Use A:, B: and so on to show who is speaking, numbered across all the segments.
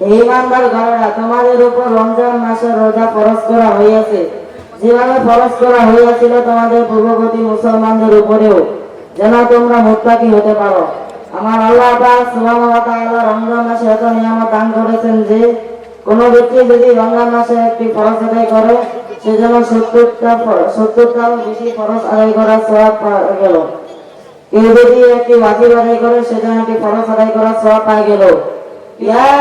A: ইমানদার ঘরেরা তোমাদের উপর রমজান মাসে রোজা ফরজ করা হইয়াছে। যেভাবে ফরজ করা হইয়াছিল তোমাদের পূর্ববর্তী মুসলমানদের উপরেও, যেন তোমরা মুত্তাকি হতে পারো। আমার আল্লাহ সুবহানাহু ওয়া তাআলা রমজান মাসে এত নিয়ামত দান করেছেন যে, কোন ব্যক্তি যদি রমজান মাসে একটি ফরজ আদায় করে, সে যেন সত্তরটা সত্তরটাও বেশি ফরজ আদায় করার সওয়াব পাওয়া গেল। কেউ যদি একটি ওয়াজিব আদায় করে, সে যেন একটি ফরজ আদায় করার সওয়াব পায় গেল। يا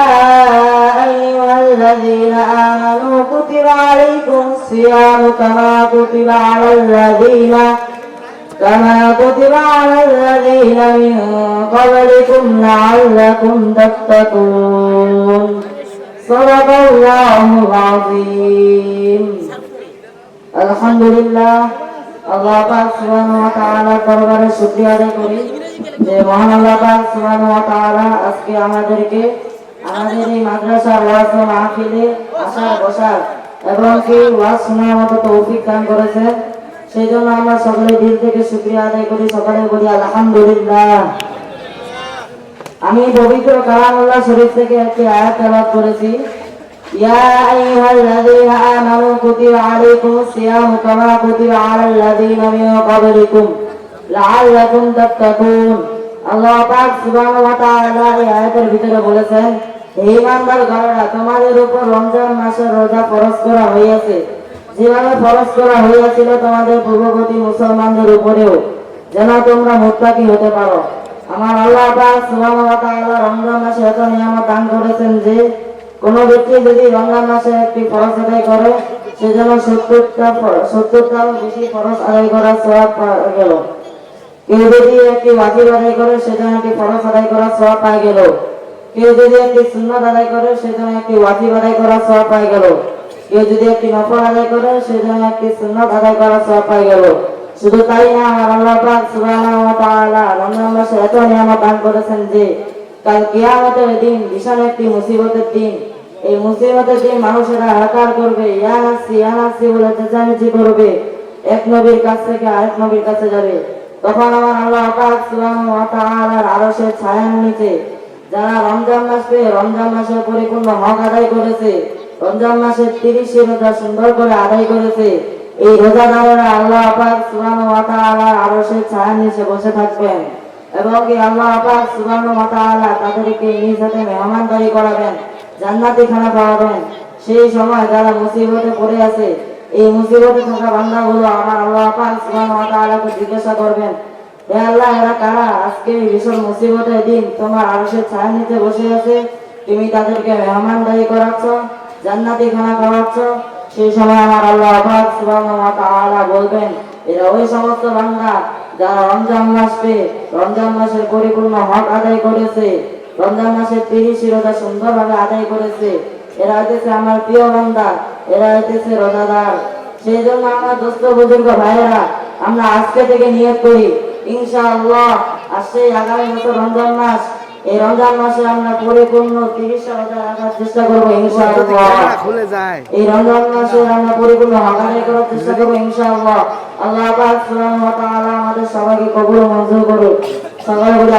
A: أيها الذين آمنوا كتب عليكم الصيام كما كتب على الذين كما كتب على الذين من قبلكم لعلكم تتقون صدق الله العظيم الحمد لله আল্লাহ পাক সুবহানাহু ওয়া তাআলা দরবারে শুকরিয়া আদায় করি যে মহান আল্লাহ সুবহানাহু ওয়া তাআলা আজকে আমাদেরকে আমাদের এই মাদ্রাসা ওয়াজ মাহফিলে আসার বসার এবং কি ওয়াজ শোনার মতো তৌফিক দান করেছে সেই জন্য আমরা সকলে দিল থেকে শুক্রিয়া আদায় করি সকালে বলি আলহামদুলিল্লাহ। আমি পবিত্র কালামুল্লাহ শরীফ থেকে একটি আয়াত তেলাওয়াত করেছি। ইয়া আইয়ুহাল্লাযীনা আমানু কুতিবা আলাইকুমুস সিয়াম কামা কুতিবা আলাল্লাযীনা মিন ক্বাবলিকুম। লাআল্লাকুম তাত্তাকুন। আল্লাহ পাক সুবহানাহু ওয়া তাআলা এই আয়াতের ভিতরে বলেছেন, হে ইমানদারগণরা তোমাদের উপর রমজান মাসের রোজা ফরজ করা হইয়াছে। যেভাবে ফরজ করা হইয়াছিল তোমাদের পূর্ববর্তী মুসলমানদের উপরেও, যেন তোমরা মুত্তাকি হতে পারো। আমার আল্লাহ পাক সুবহানাহু ওয়া তাআলা রমজান মাসে এত নিয়ামত দান করেছেন যে, কোন ব্যক্তি যদি রমজান মাসে একটি ফরজ আদায় করে, সে যেন সত্তরটা সত্তরটাও বেশি ফরজ আদায় করার সওয়াব গেল। কেউ যদি একটি ওয়াজিব আদায় করে, সে যেন একটি ফরজ আদায় করার সওয়াব পায় গেল। কেউ যদি একটি সুন্নাত আদায় করে, সে যেন একটি ওয়াজিব আদায় করার সওয়াব পায় গেল। কেউ যদি একটি নফল আদায় করে, সে যেন একটি সুন্নাত আদায় করার সওয়াব পায় গেল। শুধু তাই না, আমার আল্লাহ পাক সুবহানাহু ওয়া তাআলা রমজান মাসে এত নিয়ামত দান করেছেন যে, কাল কিয়ামতের দিন বিশাল একটি মুসিবতের দিন। এই মুসিবতের দিন মানুষেরা হাহাকার করবে ইয়া নাসি ইয়া নাসি বলে চেঁচামেচি করবে। এক নবীর কাছ থেকে আরেক নবীর কাছে যাবে। তখন আমার আল্লাহ তাআলার আরশের ছায়ার নিচে যারা রমজান মাস পেয়ে রমজান মাসের পরিপূর্ণ হক আদায় করেছে, রমজান মাসের তিরিশে রোজা সুন্দর করে আদায় করেছে, এই রোজাদারেরা আল্লাহ পাক সুবহানাহু ওয়া তাআলার আরশের ছায়ার নিচে বসে থাকবেন এবং কি আল্লাহ পাক সুবহানাহু ওয়া তাআলা তাদেরকে নিজ হাতে মেহমানদারি করাবেন জান্নাতি খানা পাওয়াবেন। সেই সময় যারা মুসিবতে পড়ে আছে এই মুসিবতে থাকা বান্দাগুলো আমার আল্লাহ পাক সুবহানাহু ওয়া তাআলাকে জিজ্ঞাসা করবেন, হে আল্লাহ, এরা কারা? আজকে এই ভীষণ মুসিবতের দিন তোমার আরশের ছায়া নিতে বসে আছে। তুমি তাদেরকে মেহমানদারি করাচ্ছ, জান্নাতি খানা খাওয়াচ্ছ। সেই সময় আমার আল্লাহ পাক সুবহানাহু ওয়া তাআলা বলবেন, এরা ওই সমস্ত বান্দা যারা রমজান মাস পেয়ে রমজান মাসের পরিপূর্ণ হক আদায় করেছে, রমজান মাসের তিরিশ রোজা সুন্দরভাবে আদায় করেছে। এরা হচ্ছে আমার প্রিয় বান্দা এরা হইতেছে রোজাদার। সেই জন্য আমরা দোস্ত বুজুর্গ ভাইয়েরা, আমরা আজকে থেকে নিয়োগ করি। ইনশাআল্লাহ আগামী রমজান মাস, এই রমজান মাসে আমরা পরিপূর্ণ তিরিশ রোজা রাখার চেষ্টা করব ইনশাআল্লাহ। এই রমজান মাসে আমরা পরিপূর্ণ করার চেষ্টা করব ইনশাআল্লাহ। আল্লাহ পাক সুবহানাহু ওয়া আমাদের সবাইকে কবুল মঞ্জুর করুক। সবাই বলি